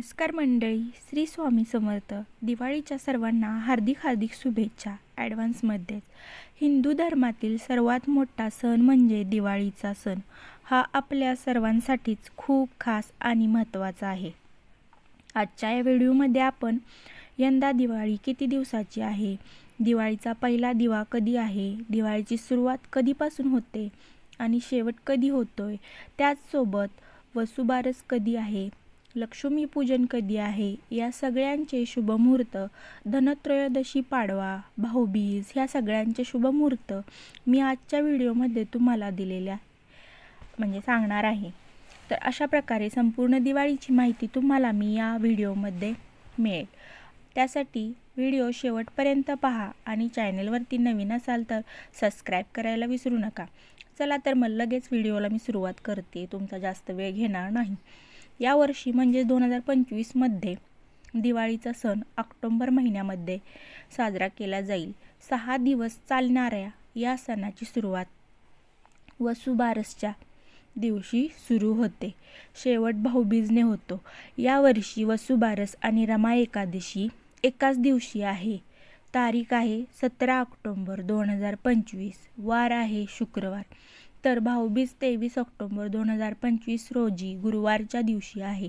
नमस्कार मंडळी श्री स्वामी समर्थ. दिवाळीच्या सर्वांना हार्दिक हार्दिक शुभेच्छा ॲडव्हान्समध्येच हिंदू धर्मातील सर्वात मोठा सण म्हणजे दिवाळीचा सण. हा आपल्या सर्वांसाठीच खूप खास आणि महत्त्वाचा आहे. आजच्या या व्हिडिओमध्ये आपण यंदा दिवाळी किती दिवसाची आहे? दिवाळीचा पहिला दिवा कधी आहे? दिवाळीची सुरुवात कधीपासून होते? आणि शेवट कधी होतोय? त्याचसोबत वसुबारस कधी आहे? लक्ष्मीपूजन कधी आहे? या सगळ्यांचे शुभमुहूर्त धनत्रयोदशी पाडवा भाऊबीज ह्या सगळ्यांचे शुभमुहूर्त मी आजच्या व्हिडिओमध्ये तुम्हाला दिलेल्या म्हणजे सांगणार आहे. तर अशा प्रकारे संपूर्ण दिवाळीची माहिती तुम्हाला मी या व्हिडिओमध्ये मिळेल. त्यासाठी व्हिडिओ शेवटपर्यंत पहा आणि चॅनलवरती नवीन असाल तर सबस्क्राईब करायला विसरू नका. चला तर मग लगेच व्हिडिओला मी सुरुवात करते. तुमचा जास्त वेळ घेणार नाही. यावर्षी म्हणजे दोन हजार पंचवीसमध्ये दिवाळीचा सण ऑक्टोंबर महिन्यामध्ये साजरा केला जाईल. सहा दिवस चालणाऱ्या या सणाची सुरुवात वसुबारसच्या दिवशी सुरू होते. शेवट भाऊबीजने होतो. यावर्षी वसुबारस आणि रमा एकादशी एकाच दिवशी आहे. तारीख आहे सतरा ऑक्टोंबर दोन हजार पंचवीस. वार आहे शुक्रवार. तर भाऊबीज तेवीस ऑक्टोंबर दोन हजार पंचवीस रोजी गुरुवारच्या दिवशी आहे.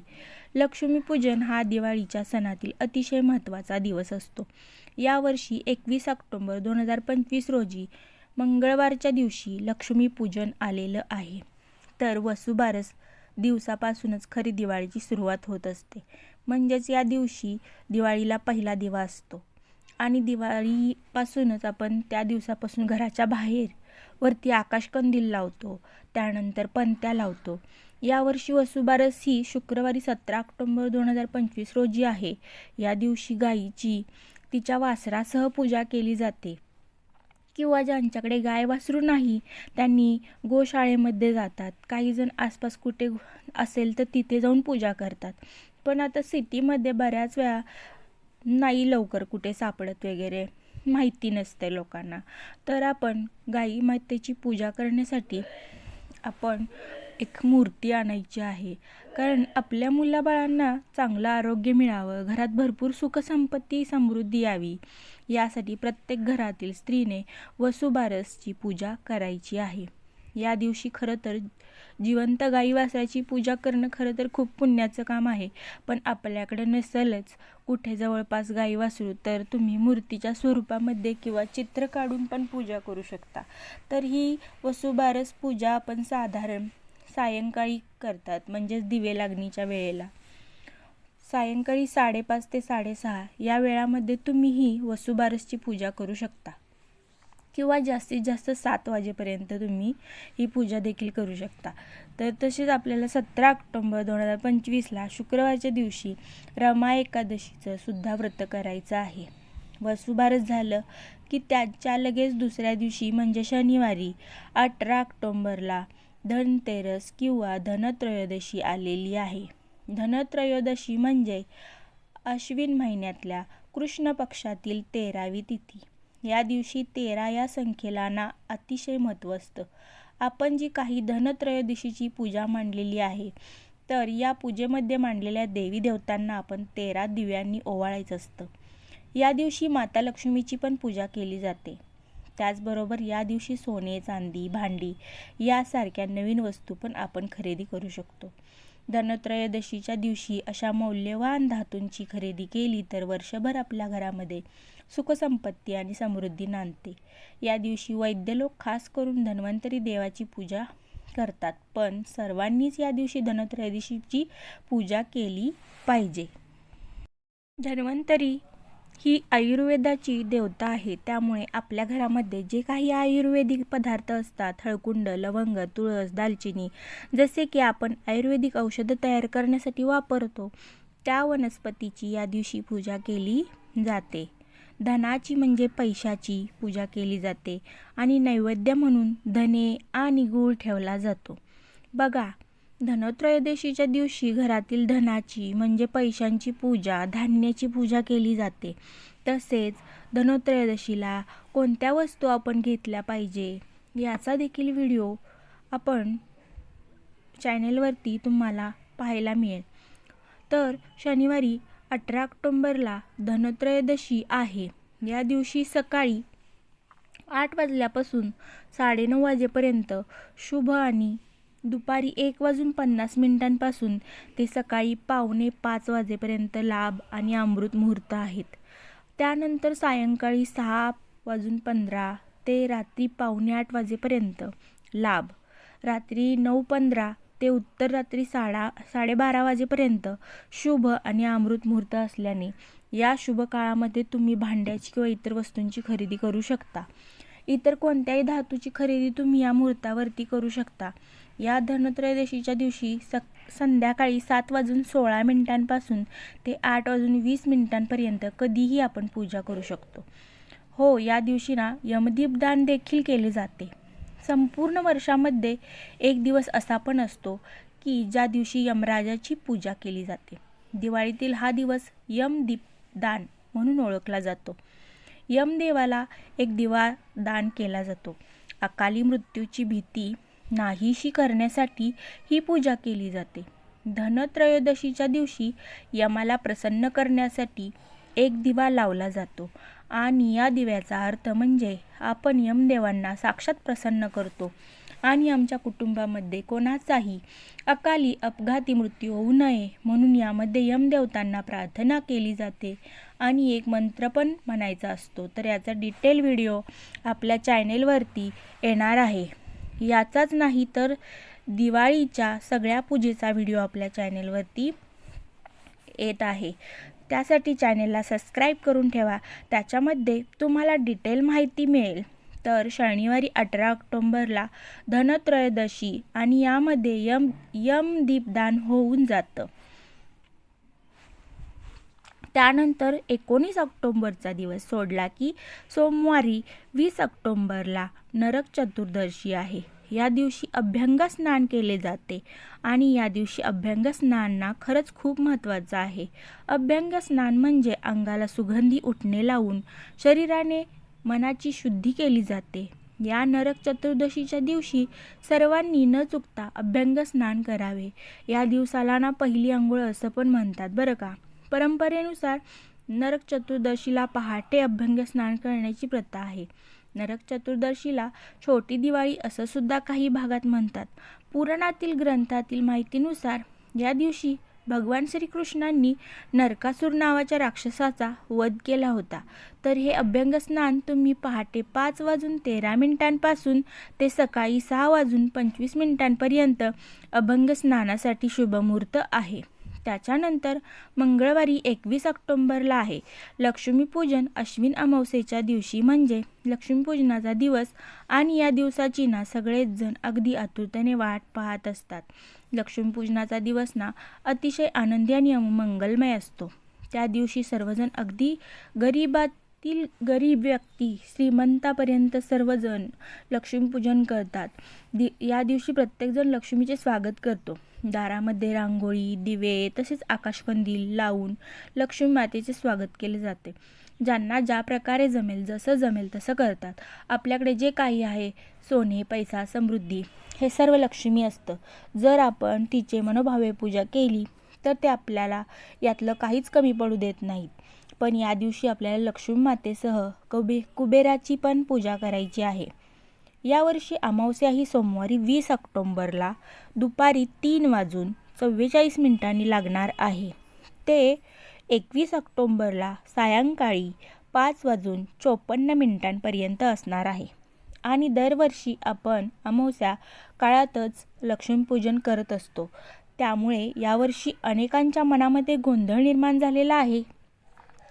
लक्ष्मीपूजन हा दिवाळीच्या सणातील अतिशय महत्त्वाचा दिवस असतो. यावर्षी एकवीस ऑक्टोबर दोन हजार पंचवीस रोजी मंगळवारच्या दिवशी लक्ष्मीपूजन आलेलं आहे. तर वसुबारस दिवसापासूनच खरी दिवाळीची सुरुवात होत असते. म्हणजेच या दिवशी दिवाळीला पहिला दिवा असतो. आणि दिवाळीपासूनच आपण त्या दिवसापासून घराच्या बाहेर वरती आकाशकंदील लावतो त्यानंतर पंत्या लावतो. यावर्षी वसुबारस ही शुक्रवारी सतरा ऑक्टोंबर दोन हजार पंचवीस रोजी आहे. या दिवशी गायीची तिच्या वासरासह पूजा केली जाते. किंवा ज्यांच्याकडे गाय वासरू नाही त्यांनी गोशाळेमध्ये जातात. काही जण आसपास कुठे असेल तर तिथे जाऊन पूजा करतात. पण आता सिटीमध्ये बऱ्याच वेळा नाही लवकर कुठे सापडत वगैरे. माहिती नसते लोकांना. तर आपण गाई मातेची पूजा करण्यासाठी आपण एक मूर्ती आणायची आहे. कारण आपल्या मुलाबाळांना चांगलं आरोग्य मिळावं घरात भरपूर सुखसंपत्ती समृद्धी यावी यासाठी प्रत्येक घरातील स्त्रीने वसुबारसची पूजा करायची आहे. या दिवशी खरं तर जिवंत गाई वासराची पूजा करणं खरं तर खूप पुण्याचं काम आहे. पण आपल्याकडे नसेलच. कुठे जवळपास गाई वासरू तर तुम्ही मूर्तीच्या स्वरूपामध्ये किंवा चित्र काढून पण पूजा करू शकता. तर ही वसुबारस पूजा आपण साधारण सायंकाळी करतात म्हणजेच दिवे लागणीच्या वेळेला. सायंकाळी साडेपाच ते साडेसहा या वेळामध्ये तुम्ही ही वसुबारसची पूजा करू शकता. किंवा जास्तीत जास्त सात वाजेपर्यंत तुम्ही ही पूजा देखील करू शकता. तर तसेच आपल्याला सतरा ऑक्टोंबर दोन हजार पंचवीसला शुक्रवारच्या दिवशी रमा एकादशीचं सुद्धा व्रत करायचं आहे. वसुबारस झालं की त्याच्या लगेच दुसऱ्या दिवशी म्हणजे शनिवारी अठरा ऑक्टोंबरला धनतेरस किंवा धनत्रयोदशी आलेली आहे. धनत्रयोदशी म्हणजे अश्विन महिन्यातल्या कृष्ण पक्षातील तेरावी तिथी. या दिवशी तेरा या संख्येला ना अतिशय महत्त्व असतं. आपण जी काही धनत्रयोदशीची पूजा मांडलेली आहे तर या पूजेमध्ये मांडलेल्या देवी देवतांना आपण तेरा दिव्यांनी ओवाळायचं असतं. या दिवशी माता लक्ष्मीची पण पूजा केली जाते. त्याचबरोबर या दिवशी सोने चांदी भांडी यासारख्या नवीन वस्तू पण आपण खरेदी करू शकतो. धनत्रयोदशीच्या दिवशी अशा मौल्यवान धातूंची खरेदी केली तर वर्षभर आपल्या घरामध्ये सुखसंपत्ती आणि समृद्धी नांदते. या दिवशी वैद्य लोक खास करून धन्वंतरी देवाची पूजा करतात. पण सर्वांनीच या दिवशी धनत्रयोदशीची पूजा केली पाहिजे. धन्वंतरी ही आयुर्वेदाची देवता आहे. त्यामुळे आपल्या घरामध्ये जे काही आयुर्वेदिक पदार्थ असतात हळकुंड लवंग तुळस दालचिनी जसे की आपण आयुर्वेदिक औषधं तयार करण्यासाठी वापरतो त्या वनस्पतीची या दिवशी पूजा केली जाते. धनाची म्हणजे पैशाची पूजा केली जाते आणि नैवेद्य म्हणून धने आणि गूळ ठेवला जातो. बघा धनत्रयोदशीच्या दिवशी घरातील धनाची म्हणजे पैशांची पूजा धान्याची पूजा केली जाते. तसेच धनत्रयोदशीला कोणत्या वस्तू आपण घेतल्या पाहिजे याचा देखील व्हिडिओ आपण चॅनेलवरती तुम्हाला पाहायला मिळेल. तर शनिवारी अठरा ऑक्टोंबरला धनत्रयोदशी आहे. या दिवशी सकाळी आठ वाजल्यापासून साडेनऊ वाजेपर्यंत शुभ आणि दुपारी एक वाजून पन्नास मिनिटांपासून ते सकाळी पावणे पाच वाजेपर्यंत लाभ आणि अमृत मुहूर्त आहेत. त्यानंतर सायंकाळी सहा वाजून पंधरा ते रात्री पावणे आठ वाजेपर्यंत लाभ. रात्री नऊ पंधरा ते उत्तर रात्री साडा साडेबारा वाजेपर्यंत शुभ आणि अमृत मुहूर्त असल्याने या शुभ काळामध्ये तुम्ही भांड्याची किंवा इतर वस्तूंची खरेदी करू शकता. इतर कोणत्याही धातूची खरेदी तुम्ही या मुहूर्तावरती करू शकता. या धनत्रयोदशीच्या दिवशी सक संध्याकाळी सात वाजून सोळा मिनिटांपासून ते आठ वाजून वीस मिनिटांपर्यंत कधीही आपण पूजा करू शकतो. हो या दिवशी ना यमदीपदान देखील केले जाते. संपूर्ण वर्षामध्ये एक दिवस असा पण असतो की ज्या दिवशी यमराजाची पूजा केली जाते. दिवाळीतील हा दिवस यमदीपदान म्हणून ओळखला जातो. यमदेवाला एक दिवा दान केला जातो. अकाली मृत्यूची भीती नाहीशी करण्यासाठी ही पूजा केली जाते. धनत्रयोदशीच्या दिवशी यमाला प्रसन्न करण्यासाठी एक दिवा लावला जातो. आणि या दिव्याचा अर्थ म्हणजे आपण यमदेवांना साक्षात प्रसन्न करतो. आणि आमच्या कुटुंबामध्ये कोणाचाही अकाली अपघाती मृत्यू होऊ नये म्हणून यामध्ये यमदेवतांना प्रार्थना केली जाते. आणि एक मंत्र पण म्हणायचा असतो तर याचा डिटेल व्हिडिओ आपल्या चॅनेलवरती येणार आहे. याचाच नाही तर दिवाळीच्या सगळ्या पूजेचा व्हिडिओ आपल्या चॅनेलवरती येत आहे. त्यासाठी चॅनेलला सबस्क्राईब करून ठेवा. त्याच्यामध्ये तुम्हाला डिटेल माहिती मिळेल. तर शनिवारी अठरा ऑक्टोंबरला धनत्रयोदशी आणि यामध्ये यम यम दीपदान होऊन जातं. त्यानंतर एकोणीस ऑक्टोंबरचा दिवस सोडला की सोमवारी वीस ऑक्टोंबरला नरक चतुर्दशी आहे. या दिवशी अभ्यंग स्नान केले जाते आणि या दिवशी अभ्यंग स्नानना खरंच खूप महत्त्वाचं आहे. अभ्यंग स्नान म्हणजे अंगाला सुगंधी उठणे लावून शरीराने मनाची शुद्धी केली जाते. या नरक चतुर्दशीच्या दिवशी सर्वांनी न चुकता अभ्यंग स्नान करावे. या दिवसाला ना पहिली आंघोळ असं पण म्हणतात बरं का? परंपरेनुसार नरक चतुर्दशीला पहाटे अभ्यंग स्नान करण्याची प्रथा आहे. नरक चतुर्दशीला छोटी दिवाळी असं सुद्धा काही भागात म्हणतात. पुराणातील ग्रंथातील माहितीनुसार या दिवशी भगवान श्रीकृष्णांनी नरकासूर नावाच्या राक्षसाचा वध केला होता. तर हे अभ्यंग स्नान तुम्ही पहाटे पाच वाजून तेरा मिनिटांपासून ते सकाळी सहा वाजून पंचवीस मिनिटांपर्यंत अभंग स्नानासाठी शुभमुहूर्त आहे. त्याच्यानंतर मंगळवारी एकवीस ऑक्टोंबरला आहे. लक्ष्मीपूजन अश्विन अमावस्येच्या दिवशी म्हणजे लक्ष्मीपूजनाचा दिवस आणि या दिवसाची ना सगळेच जण अगदी आतुरतेने वाट पाहत असतात. लक्ष्मीपूजनाचा दिवस ना अतिशय आनंदी आणि मंगलमय असतो. त्या दिवशी सर्वजण अगदी गरीबातील गरीब व्यक्ती श्रीमंतापर्यंत सर्वजण लक्ष्मीपूजन करतात. दि या दिवशी प्रत्येकजण लक्ष्मीचे स्वागत करतो. दारामध्ये रांगोळी दिवे तसेच आकाशकंदील लावून लक्ष्मी मातेचे स्वागत केले जाते. ज्यांना ज्या प्रकारे जमेल जसं जमेल तसं करतात. आपल्याकडे जे काही आहे सोने पैसा समृद्धी हे सर्व लक्ष्मी असतं. जर आपण तिचे मनोभावे पूजा केली तर ते आपल्याला यातलं काहीच कमी पडू देत नाहीत. पण या दिवशी आपल्याला लक्ष्मी मातेसह कुबे कुबेराची पण पूजा करायची आहे. यावर्षी अमावस्या ही सोमवारी वीस ऑक्टोंबरला दुपारी तीन वाजून चव्वेचाळीस मिनिटांनी लागणार आहे. ते एकवीस ऑक्टोंबरला सायंकाळी पाच वाजून चोपन्न मिनिटांपर्यंत असणार आहे. आणि दरवर्षी आपण अमावस्या काळातच लक्ष्मीपूजन करत असतो. त्यामुळे यावर्षी अनेकांच्या मनामध्ये गोंधळ निर्माण झालेला आहे.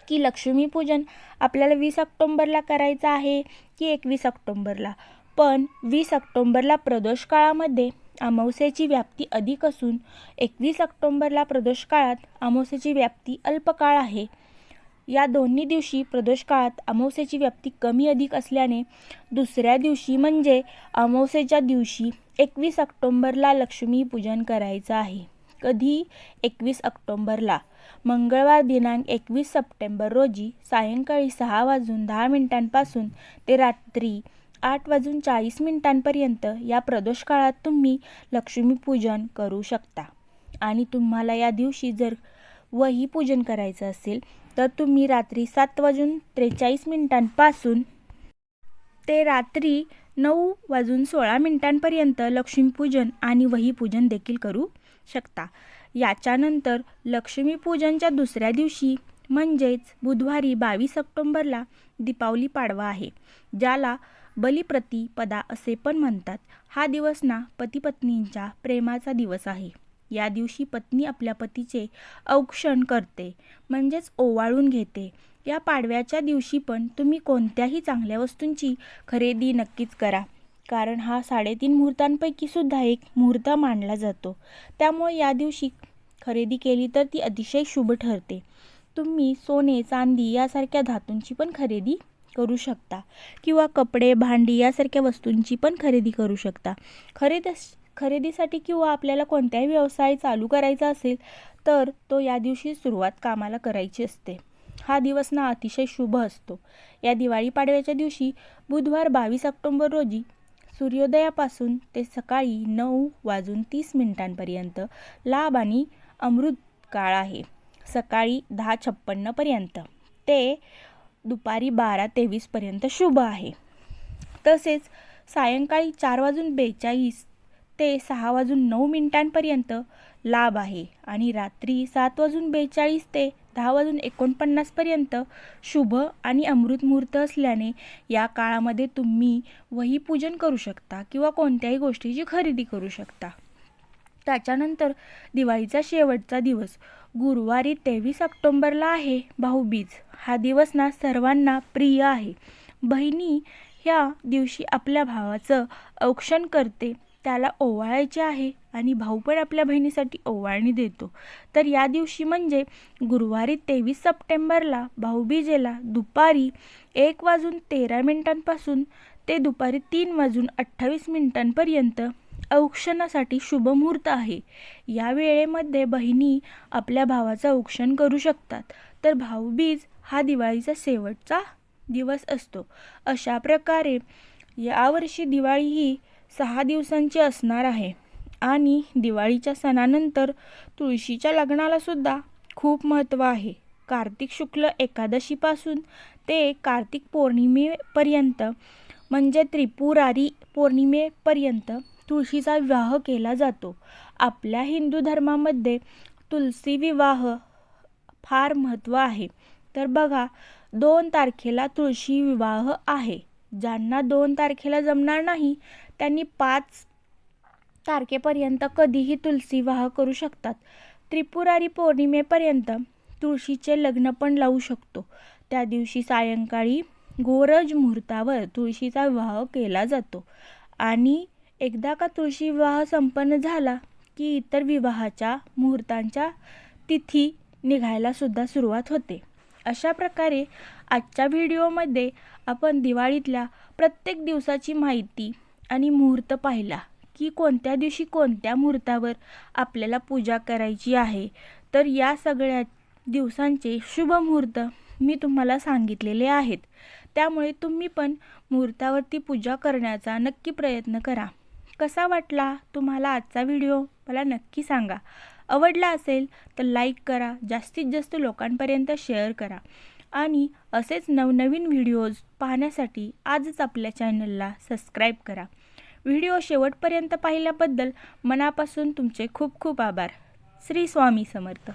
की लक्ष्मीपूजन आपल्याला वीस ऑक्टोंबरला करायचं आहे की एकवीस ऑक्टोंबरला? पण वीस ऑक्टोंबरला प्रदोष काळामध्ये अमावस्येची व्याप्ती अधिक असून एकवीस ऑक्टोंबरला प्रदोष काळात अमावस्येची व्याप्ती अल्पकाळ आहे. या दोन्ही दिवशी प्रदोष काळात अमावस्येची व्याप्ती कमी अधिक असल्याने दुसऱ्या दिवशी म्हणजे अमावस्येच्या दिवशी एकवीस ऑक्टोंबरला लक्ष्मी पूजन करायचं आहे. कधी? एकवीस ऑक्टोंबरला. मंगळवार दिनांक एकवीस सप्टेंबर रोजी सायंकाळी सहा वाजून दहा मिनिटांपासून ते रात्री आठ वाजून चाळीस मिनिटांपर्यंत या प्रदोष काळात तुम्ही लक्ष्मीपूजन करू शकता. आणि तुम्हाला या दिवशी जर वही पूजन करायचं असेल तर तुम्ही रात्री सात वाजून त्रेचाळीस मिनिटांपासून ते रात्री नऊ वाजून सोळा मिनिटांपर्यंत लक्ष्मीपूजन आणि वहीपूजन देखील करू शकता. याच्यानंतर लक्ष्मीपूजनच्या दुसऱ्या दिवशी म्हणजेच बुधवारी बावीस ऑक्टोंबरला दीपावली पाडवा आहे ज्याला बलिप्रतिपदा असे पण म्हणतात. हा दिवस ना पतीपत्नींच्या प्रेमाचा दिवस आहे. या दिवशी पत्नी आपल्या पतीचे औक्षण करते म्हणजेच ओवाळून घेते. या पाडव्याच्या दिवशी पण तुम्ही कोणत्याही चांगल्या वस्तूंची खरेदी नक्कीच करा. कारण हा साडेतीन मुहूर्तांपैकी सुद्धा एक मुहूर्त मानला जातो. त्यामुळे या दिवशी खरेदी केली तर ती अतिशय शुभ ठरते. तुम्ही सोने चांदी यासारख्या धातूंची पण खरेदी करू शकता. किंवा कपडे भांडी यासारख्या वस्तूंची पण खरेदी करू शकता. खरेदी खरेदीसाठी किंवा आपल्याला कोणत्याही व्यवसाय चालू करायचा असेल तर तो या दिवशी सुरुवात कामाला करायची असते. हा दिवस ना अतिशय शुभ असतो. या दिवाळी पाडव्याच्या दिवशी बुधवार बावीस ऑक्टोंबर रोजी सूर्योदयापासून ते सकाळी नऊ वाजून तीस मिनिटांपर्यंत लाभ आणि अमृत काळ आहे. सकाळी दहा छप्पन्नपर्यंत ते दुपारी बारा तेवीसपर्यंत शुभ आहे. तसेच सायंकाळी चार वाजून बेचाळीस ते सहा वाजून नऊ मिनिटांपर्यंत लाभ आहे आणि रात्री सात वाजून बेचाळीस ते दहा वाजून एकोणपन्नासपर्यंत शुभ आणि अमृत मुहूर्त असल्याने या काळामध्ये तुम्ही वही पूजन करू शकता किंवा कोणत्याही गोष्टीची खरेदी करू शकता. त्याच्यानंतर दिवाळीचा शेवटचा दिवस. गुरुवारी तेवीस ऑक्टोंबरला आहे भाऊबीज हा दिवस ना सर्वांना प्रिय आहे. बहिणी ह्या दिवशी आपल्या भावाचं औक्षण करते त्याला ओवाळायचे आहे आणि भाऊ पण आपल्या बहिणीसाठी ओवाळणी देतो. तर या दिवशी म्हणजे गुरुवारी तेवीस सप्टेंबरला भाऊबीजेला दुपारी एक वाजून तेरा मिनिटांपासून ते दुपारी तीन वाजून अठ्ठावीस मिनिटांपर्यंत औक्षणासाठी शुभ मुहूर्त आहे. या वेळेमध्ये बहिणी आपल्या भावाचं औक्षण करू शकतात. तर भाऊबीज हा दिवाळीचा शेवटचा दिवस असतो. अशा प्रकारे यावर्षी दिवाळी ही सहा दिवसांची असणार आहे. आणि दिवाळीच्या सणानंतर तुळशीच्या लग्नाला सुद्धा खूप महत्त्व आहे. कार्तिक शुक्ल एकादशीपासून ते कार्तिक पौर्णिमेपर्यंत म्हणजे त्रिपुरारी पौर्णिमेपर्यंत तुळशीचा विवाह केला जातो. आपल्या हिंदू धर्मामध्ये तुलसी विवाह फार महत्त्व आहे. तर बघा दोन तारखेला तुळशी विवाह आहे. ज्यांना दोन तारखेला जमणार नाही त्यांनी पाच तारखेपर्यंत कधीही तुलसी विवाह करू शकतात. त्रिपुरारी पौर्णिमेपर्यंत तुळशीचे लग्न पण लावू शकतो. त्या दिवशी सायंकाळी गोरज मुहूर्तावर तुळशीचा विवाह केला जातो. आणि एकदा का तुळशी विवाह संपन्न झाला की इतर विवाहाच्या मुहूर्तांच्या तिथी निघायला सुद्धा सुरुवात होते. अशा प्रकारे आजच्या व्हिडिओमध्ये आपण दिवाळीतल्या प्रत्येक दिवसाची माहिती आणि मुहूर्त पाहिला की कोणत्या दिवशी कोणत्या मुहूर्तावर आपल्याला पूजा करायची आहे. तर या सगळ्या दिवसांचे शुभ मुहूर्त मी तुम्हाला सांगितलेले आहेत. त्यामुळे तुम्ही पण मुहूर्तावरती पूजा करण्याचा नक्की प्रयत्न करा. कसा वाटला तुम्हाला आजचा व्हिडिओ? मला नक्की सांगा. आवडला असेल तर लाईक करा जास्तीत जास्त लोकांपर्यंत शेअर करा. आणि असेच नवनवीन व्हिडिओज पाहण्यासाठी आजच आपल्या चॅनलला सबस्क्राईब करा. व्हिडिओ शेवटपर्यंत पाहिल्याबद्दल मनापासून तुमचे खूप खूप आभार. श्री स्वामी समर्थ.